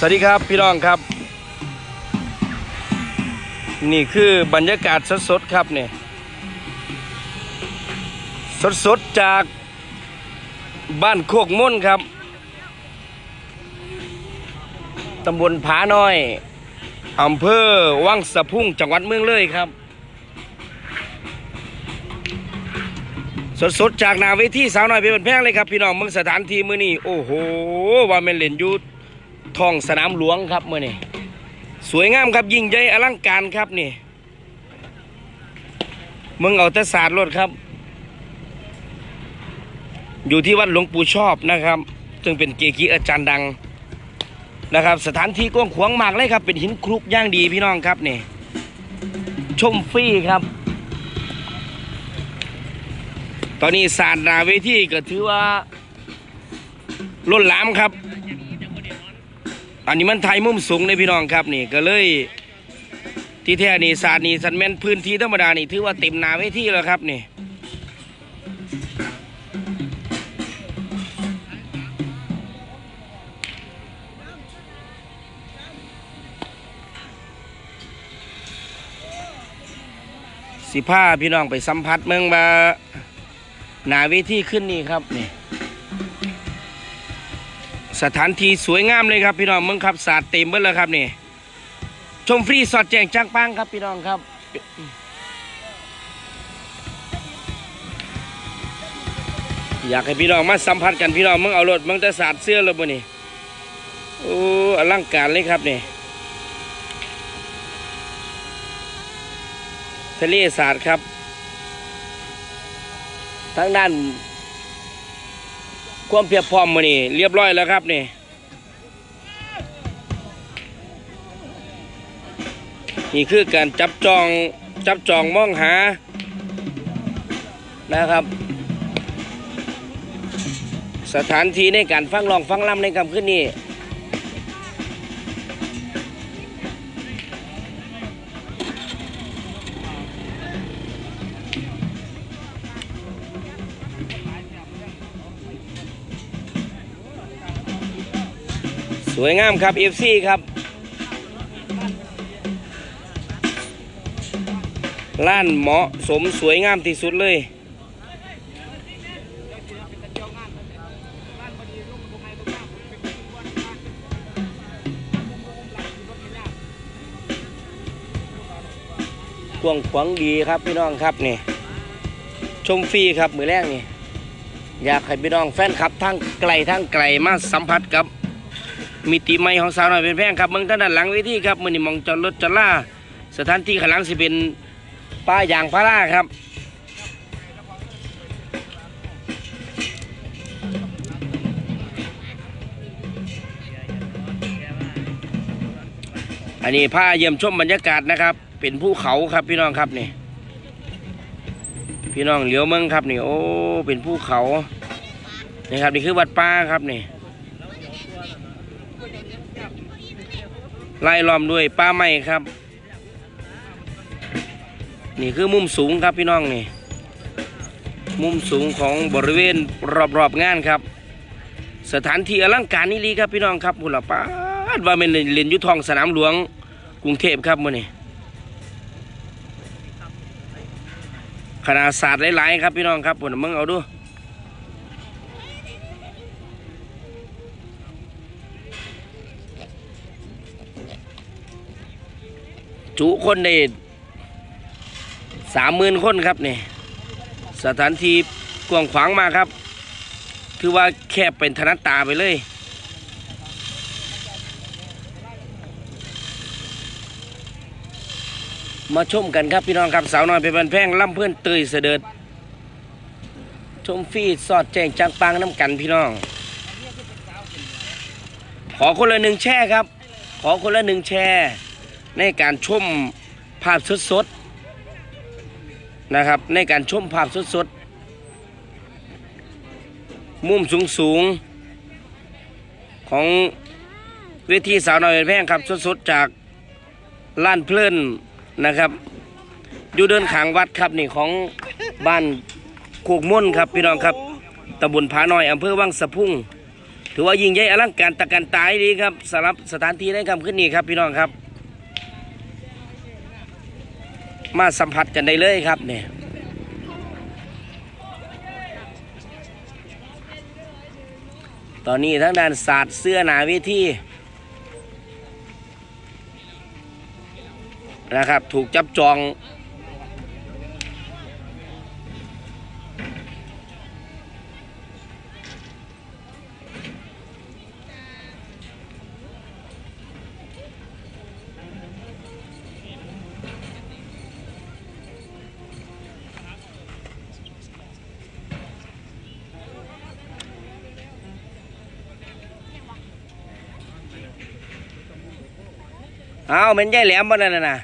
สวัสดีครับพี่น้องครับ นี่คือบรรยากาศสดๆครับเนี่ยสดๆจากบ้านโคกม่นครับตำบลผาน้อยอำเภอวังสะพุ่งจังหวัดเมืองเลยครับ สดๆจากหนาเวทีสาวน้อยเป็นแพงเลยครับ พี่น้องเมืองสถานที่มือนี้โอ้โหว่าแม่นเล่นยูท องสนามหลวงครับเมื้อนี้สวยงามครับยิ่งใหญ่อลังการครับนี่มึงเอาแต่ศาสตร์รถครับ อยู่ที่วัดหลวงปู่ชอบนะครับ ซึ่งเป็นเกจิอาจารย์ดังนะครับ สถานที่กว้างขวางมากเลยครับ เป็นหินคลุกย่างดีพี่น้องครับนี่ชมฟรีครับ ตอนนี้ศาสตร์นาเวทีก็ถือว่าล้นหลามครับ อันนี้มันไทยมุมสูงเลยพี่น้องครับนี่ก็เลยที่แท้นี่ศาสตร์นี่สันแมนพื้นที่ธรรมดานี่ถือว่าเต็มนาเวทีแล้วครับนี่สิผ้าพี่น้องไปสัมผัสเมืองว่าหนาเวทีขึ้นนี่ครับนี่ สถานที่สวยงามเลยครับพี่น้องมืองครับสาดเต็มเบิดเลยครับนี่ชมฟรีสอดแจงจ้างปังครับพี่น้องครับ อยากให้พี่น้องมาสัมผัสกันพี่น้องมึงเอารถมึงจะสาดเสื้อเลยบ่นี่โอ้อลังการเลยครับนี่ทะเลสาดครับทั้งด้าน ความเพียบพร้อมมานี่เรียบร้อยแล้วครับนี่นี่คือการจับจองจับจองมองหานะครับ สถานที่ในการฟังลองฟังลำในคำขึ้นนี้ สวยงามครับ FC ครับล้านเหมาะสมสวยงามที่สุดเลย กวงขวางดีครับพี่น้องครับนี่ ชมฟรีครับมือแรกนี่ อยากให้พี่น้องแฟนคลับทั้งไกลทั้งไกลมาสัมผัสกับ มิติใหม่ของสาวน้อยเป็นแพงครับเมืองท่านด้านหลังเวทีครับมือนี่มองจอดรถจอดล่าสถานที่ข้างหลังสิเป็นป้ายางพาราครับอันนี้พาเยี่ยมชมบรรยากาศนะครับ เป็นภูเขาครับพี่น้องครับนี่พี่น้องเหลียวเมืองครับนี่โอ้เป็นภูเขานี่ครับนี่คือวัดป่าครับนี่ ไล่ล้อมด้วยป่าไม้ครับ นี่คือมุมสูงครับพี่น้องนี่ มุมสูงของบริเวณรอบๆงานครับ สถานที่อลังการนี่ลีครับพี่น้องครับหุ่นละป้าดว่าเป็นเล่นยุทองสนามหลวงกรุงเทพครับมื่อนี้ขนาดศาสตร์หลายๆครับพี่น้องครับผมมึงเอาดู จุคนได้สามหมื่นคนครับนี่สถานที่กว้างขวางมากครับคือว่าแคบเป็นธนัดตาไปเลย มาชมกันครับพี่น้องครับสาวน้อยเป็นบันแพงล่ำเพื่อนเตยเสด็จชมฟรีสอดแจ้งจังปังน้ำกันพี่น้อง ขอคนละหนึ่งแช่ครับ ขอคนละหนึ่งแช่ ในการชมภาพสดๆนะครับ ในการชมภาพสดๆมุมสูงๆของเวทีสาวน้อยแพงครับสดๆจากล้านเพลินนะครับอยู่เดินขางวัดครับนี่ของบ้านโคกม่นครับพี่น้องครับตำบลผาน้อยอำเภอวังสะพุ่งถือว่ายิ่งใหญ่อลังการตะการตายดีครับสำหรับสถานที่ในคำขึ้นนี้ครับพี่น้องครับ มาสัมผัสกันได้เลยครับเนี่ยตอนนี้ทั้งด้านศาสตร์เสื้อหนาวิธีนะครับ ถูกจับจอง เอามันใหญ่แหลมบ่นั่นน่ะนะ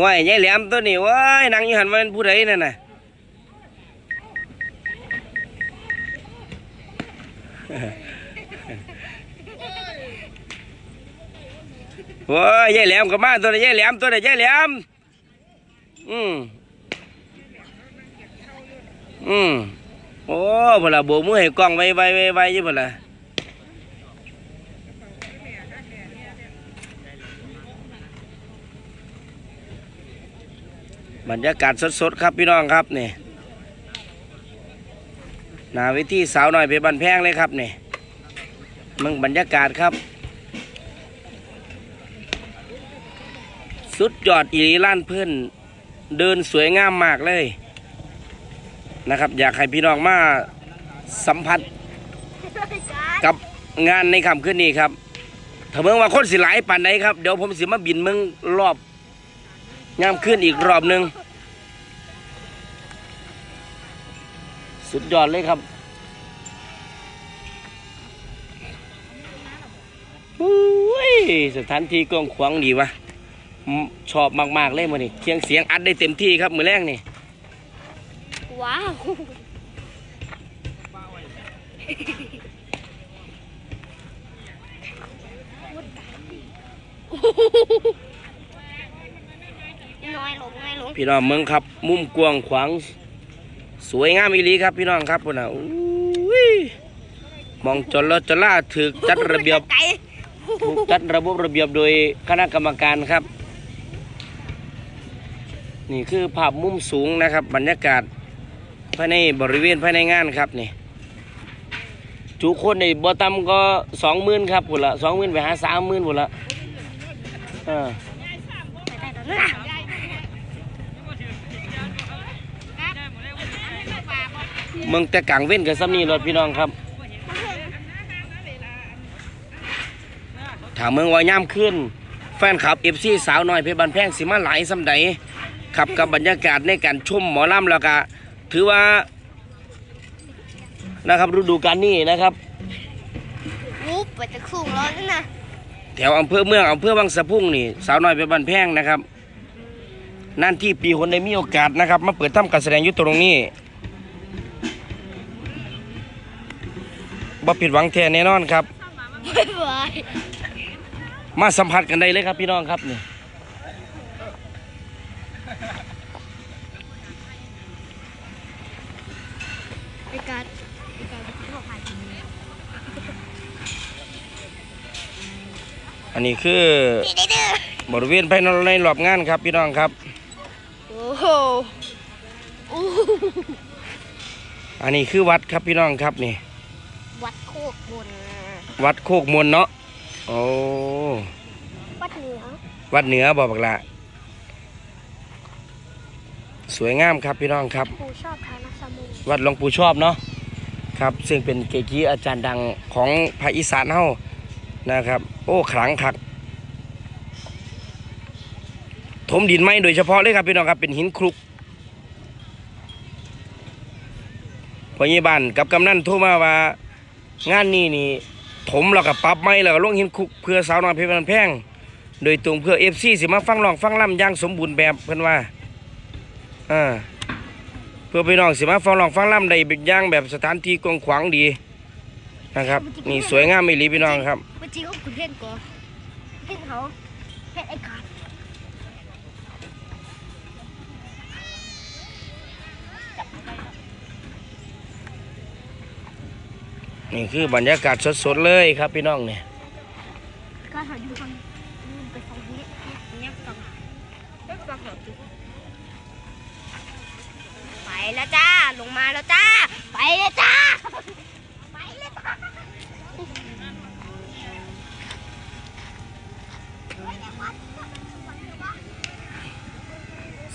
ว้ายใหญ่แหลมตัวนี้ว้ายนั่งอยู่หันมาเป็นผู้ใดนั่นน่ะว้ายใหญ่แหลมก็มาตัวนี้ใหญ่แหลมตัวนี้ใหญ่แหลมอืม อืมโอ้พละโบกมือให้กล้องไว้ไว้ไว้ไว้ยี่พละบรรยากาศสดๆครับพี่น้องครับนี่หนาเวิธีสาวหน่อยไปบันแพงเลยครับนี่มึงบรรยากาศครับ สุดยอดอีรีล้านเพื่อนเดินสวยงามมากเลย นะครับ อยากให้พี่น้องมาสัมผัสกับงานในค่ำคืนนี้ครับถ้าเมืองว่าคนสิหลายป่านใดครับ เดี๋ยวผมสิมาบินเมืองรอบงามขึ้นอีกรอบหนึ่งสุดยอดเลยครับอุ้ยสถานที่กว้างขวางดีวะอืมชอบมาก ๆ เลยมือนี่เคียงเสียงอัดได้เต็มที่ครับ มือแรกนี่ ว้าวน้อยลงน้อยลงพี่น้องเมืองครับ มุมกว้างขวาง สวยงามอีหลีครับ พี่น้องครับพุ่นน่ะอุ้ยมองจนละจนล่าถือจัดระเบียบไก่ถูกจัดระบบระเบียบโดยคณะกรรมการครับ นี่คือภาพมุมสูงนะครับ บรรยากาศ ภายในบริเวณภายในงานครับนี่จุคนในบ่ต่ำก็สองหมื่นครับพุ่นละสองหมื่นไปหาสามหมื่นพุ่นละเออเมืองแต่กลางเว้นกับซ้ำนี่รถพี่น้องครับถามเมืองว่าย่ามขึ้น แฟนคลับเอฟซีสาวน้อยเพชรบันแพงสิมาหลายสำใดขับกับบรรยากาศในการชมหมอล่ำแล้วก็ ถือว่า นะครับฤดูกาลนี้นะครับวูบไปจะคุ้งร้อนนั่นน่ะแถวอำเภอเมืองอำเภอบางสะพุ่งนี่ สาวน้อยเพชรบันแพงนะครับ นั่นที่ปีคนได้มีโอกาสนะครับ มาเปิดทำการแสดงอยู่ตรงนี้บ่ผิดหวังแท้แน่นอนครับ บ๊ายบาย มาสัมผัสกันได้เลยครับพี่น้องครับนี่ ในการในการที่เขาผ่านทีนี้อันนี้คือนี่ได้เด้อบริเวณภายในรอบงานครับพี่น้องครับโอ้โหโอ้โหอันนี้คือวัดครับพี่น้องครับนี่ วัดโคกบนวัดโคกมวลเนาะ โอ้ วัดเหนือ วัดเหนือบอกบักละ สวยงามครับพี่น้องครับ ครูชอบทานัก สมุนวัดหลวงปู่ชอบเนาะครับซึ่งเป็นเกจิอาจารย์ดังของภาคอีสานเฮานะครับ โอ้ขลังคักถมดินไม้โดยเฉพาะเลยครับพี่น้องครับเป็นหินคลุกพอยี่บ้านกับกำนันโทรมาว่างานนี้นี่ถมแล้วก็ปรับไม้แล้วก็ลงหินคลุกเพื่อสาวน้อยเพชรบันแพงโดยตรงเพื่อเอฟซีสิมาฟังร้องฟังล่ำย่างสมบูรณ์แบบเพิ่นว่าอ่า เพื่อพี่น้องสิมาฟังลองฟังล่ำได้เป็ย่างแบบสถานที่กว้างขวางดีนะครับนี่สวยงามไม่รีพี่น้องครับเมื่อกี้ก็คุณเพ่นก่อเพ่นเขาเพ่นไอ้ขาดนี่คือบรรยากาศสดๆเลยครับพี่น้องเนี่ย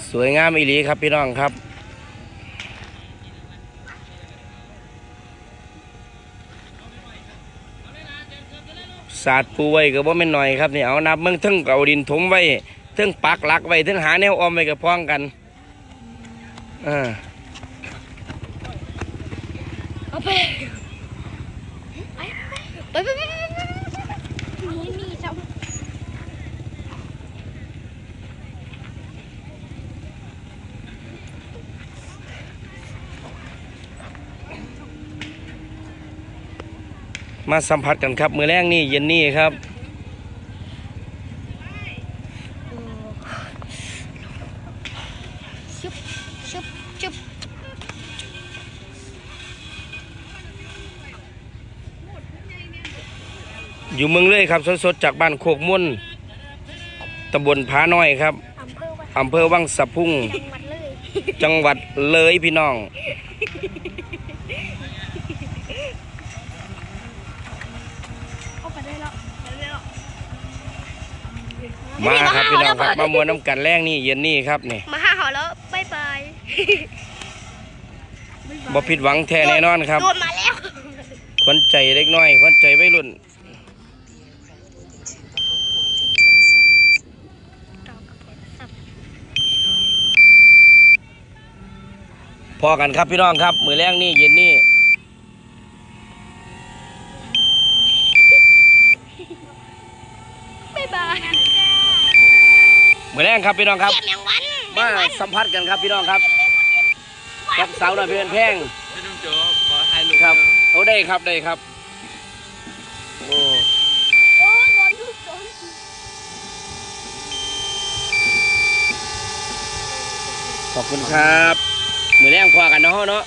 สวยงามอีหลีครับพี่น้องครับ ศาสตร์ปูไว้ก็บ่แม่นหน่อยครับนี่เอานับเมืองทึ่งเอาดินถมไว้ทึ่งปักหลักไว้ทึ่งหาแนวออมไว้กับพ้องกันอ่าเอาไปไปไปไปไปมีมีจ้า มาสัมผัสกันครับ มือแรกนี่เย็นนี่ครับ ชุบชุบชุบอยู่เมืองเลยครับ สดๆ จากบ้านโคกมุ่นตำบลผาน้อยครับอำเภอวัดอำเภอวังสะพุ่งจังหวัดเลยจังหวัดเลยพี่น้อง เข้าไปได้แล้วไปได้แล้ว มาครับพี่น้องครับมามวนน้ำกันแรงนี่เย็นนี่ครับนี่มาหาเขาแล้วบายบายบ่ผิดหวังแท้แน่นอนครับโดนมาแล้วขวัญใจเล็กน้อยขวัญใจวัยรุ่นพอกันครับพี่น้องครับ มือแรงนี่เย็นนี่ บายบาย มือแรงครับพี่น้องครับเก็บแมงวันมาสัมผัสกันครับพี่น้องครับกับสาวหน่อยเพื่อนแพงพี่นุ่มโจขอถ่ายรูปครับเอาได้ครับได้ครับโอ้โอ้โดนลูกโดนขอบคุณครับมือแรงพอกันเนาะเนาะ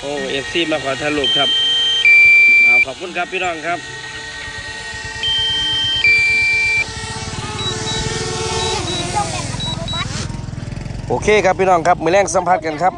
โอ้เอฟซีมาขอถ่ายรูปครับเอาขอบคุณครับพี่น้องครับ โอเคครับพี่น้องครับมือแรงสัมผัสกันครับ